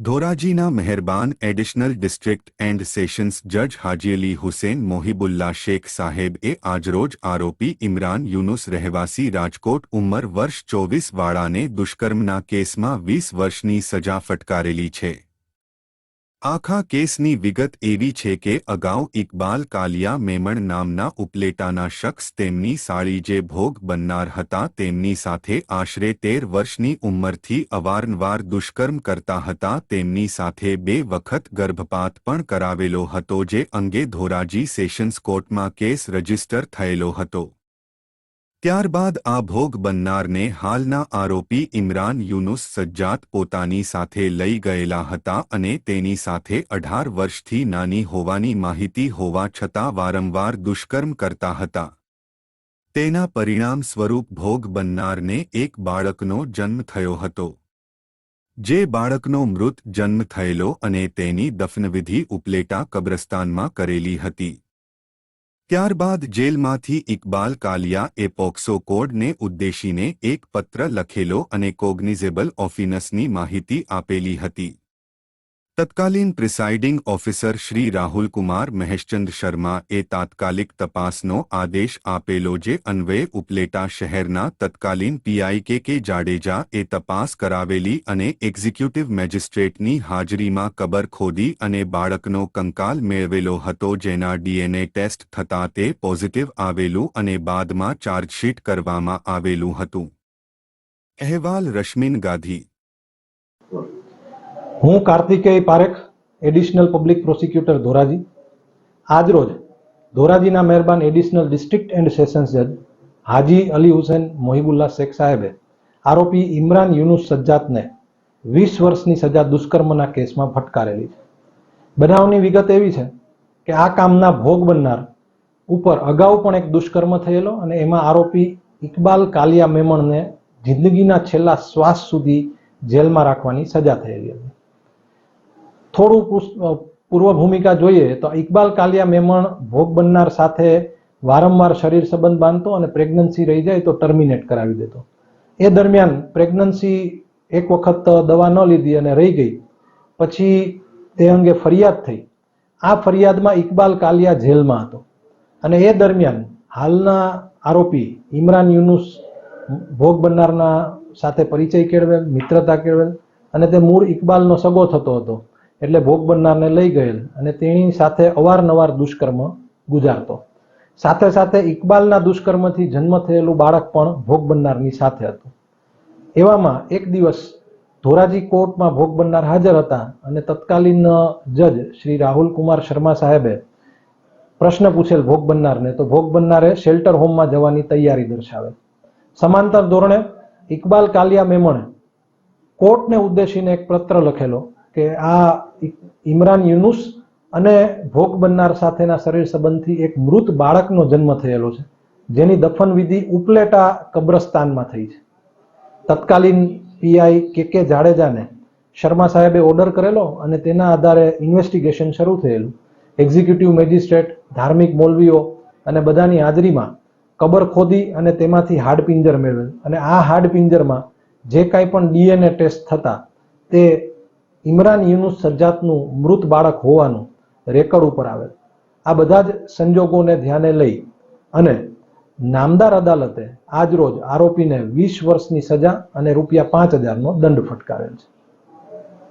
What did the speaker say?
ધોરાજીના મહેરબાન additional district and sessions જજ હાજી અલી હુસેન મોહિબુલ્લા શેખ સાહેબએ આજરોજ આરોપી ઇમરાન યુનુસ રહેવાસી રાજકોટ ઉંમર વર્ષ ચોવીસ વાળાને દુષ્કર્મના કેસમાં વીસ વર્ષની સજા ફટકારેલી છે. આખા કેસની વિગત એવી છે કે અગાઉ ઇકબાલ કાલિયા મેમણ નામના ઉપલેટાના શખ્સ તેમની સાળી જે ભોગ બનનાર હતા તેમની સાથે આશરે તેર વર્ષની ઉંમરથી અવારનવાર દુષ્કર્મ કરતા હતા તેમની સાથે બે વખત ગર્ભપાત પણ કરાવેલો હતો જે અંગે ધોરાજી સેશન્સ કોર્ટમાં કેસ રજિસ્ટર થયેલો હતો. ત્યારબાદ આ ભોગ બનનારને હાલના આરોપી ઇમરાન યુનુસ સજ્જાત પોતાની સાથે લઈ ગયેલા હતા અને તેની સાથે અઢાર વર્ષથી નાની હોવાની માહિતી હોવા છતાં વારંવાર દુષ્કર્મ કરતા હતા. તેના પરિણામ સ્વરૂપ ભોગ બનનારને એક બાળકનો જન્મ થયો હતો. જે બાળકનો મૃત જન્મ થયેલો અને તેની દફનવિધિ ઉપલેટા કબ્રસ્તાનમાં કરેલી હતી. ત્યારબાદ જેલમાંથી ઇકબાલ કાલિયા એ પોક્સો કોડને ઉદ્દેશીને એક પત્ર લખેલો અને કોગ્નિઝેબલ ઓફિનસની માહિતી આપેલી હતી. તત્કાલીન પ્રિસાઇડિંગ ઓફિસર શ્રી રાહુલકુમાર મહેશચંદ શર્મા એ તાત્કાલિક તપાસનો આદેશ આપેલો જે અન્વયે ઉપલેટા શહેરના તત્કાલીન પીઆઈ કે કે જાડેજા એ તપાસ કરાવેલી અને એક્ઝિક્યુટિવ મેજિસ્ટ્રેટની હાજરીમાં કબર ખોદી અને બાળકનો કંકાલ મેળવેલો હતો જેના ડીએનએ ટેસ્ટ થતાં તે પોઝિટિવ આવેલું અને બાદમાં ચાર્જશીટ કરવામાં આવેલું હતું. અહેવાલ રશ્મિન ગાંધી હું Kartikeya Parekh, additional public prosecutor, Dhoraji. આજરોજ ધોરાજીના મહેરબાન એડિશનલ ડિસ્ટ્રિક્ટ એન્ડ સેશન્સ જજ હાજી અલી હુસેન મોહિબુલ્લા શેખ સાહેબે આરોપી ઇમરાન યુનુસ સજ્જાતને વીસ વર્ષની સજા દુષ્કર્મના કેસમાં ફટકારેલી છે. બનાવની વિગત એવી છે કે આ કામના ભોગ બનનાર ઉપર અગાઉ પણ એક દુષ્કર્મ થયેલો અને એમાં આરોપી ઇકબાલ કાલિયા મેમણને જિંદગીના છેલ્લા શ્વાસ સુધી જેલમાં રાખવાની સજા થયેલી હતી. થોડું પૂર્વ ભૂમિકા જોઈએ તો ઇકબાલ કાલિયા મેમણ ભોગ બનનાર સાથે વારંવાર શરીર સંબંધ બાંધતો અને પ્રેગ્નન્સી રહી જાય તો ટર્મિનેટ કરાવી દેતો. એ દરમિયાન પ્રેગ્નન્સી એક વખત દવા ન લીધી અને રહી ગઈ. પછી તે અંગે ફરિયાદ થઈ. આ ફરિયાદમાં ઇકબાલ કાલિયા જેલમાં હતો. અને એ દરમિયાન હાલના આરોપી ઇમરાન યુનુસ ભોગ બનનારના સાથે પરિચય કેળવેલ, મિત્રતા કેળવેલ અને તે મૂળ ઇકબાલનો સગો થતો હતો. એટલે ભોગ બનનારને લઈ ગયેલ અને તેની સાથે અવારનવાર દુષ્કર્મ ગુજારતો. સાથે સાથે ઇકબાલના દુષ્કર્મથી જન્મ થયેલું બાળક પણ ભોગ બનનારની સાથે હતું. એવામાં એક દિવસ ધોરાજી કોર્ટમાં ભોગ બનનાર હાજર હતા અને તત્કાલીન જજ શ્રી રાહુલ કુમાર શર્મા સાહેબે પ્રશ્ન પૂછેલ ભોગ બનનારને, તો ભોગ બનનારે શેલ્ટર હોમમાં જવાની તૈયારી દર્શાવે સમાંતર ધોરણે ઇકબાલ કાલિયા મેમણે કોર્ટને ઉદ્દેશીને એક પત્ર લખેલો કે આ ઇમરાન યુનુસ અને ભોગ બનનાર સાથેના શરીર સંબંધથી એક મૃત બાળકનો જન્મ થયેલો છે, જેની દફન વિધિ ઉપલેટા કબ્રસ્તાનમાં થઈ છે. તત્કાલીન પીઆઈ કે કે જાડેજાને શર્મા સાહેબે ઓર્ડર કરેલો અને તેના આધારે ઇન્વેસ્ટિગેશન શરૂ થયેલું. એક્ઝિક્યુટિવ મેજિસ્ટ્રેટ, ધાર્મિક મોલવીઓ અને બધાની હાજરીમાં કબર ખોદી અને તેમાંથી હાડપિંજર મેળવેલ. અને આ હાડપિંજરમાં જે કાંઈ પણ ડીએનએ ટેસ્ટ થતા તે ઇમરાન યુનુસ સજ્જાતનું મૃત બાળક હોવાનું રેકર્ડ ઉપર આવેલ. આ બધા જ સંજોગોને ધ્યાને લઈ અને નામદાર અદાલતે આજરોજ આરોપીને વીસ વર્ષની સજા અને રૂપિયા પાંચ હજારનો દંડ ફટકારેલ છે.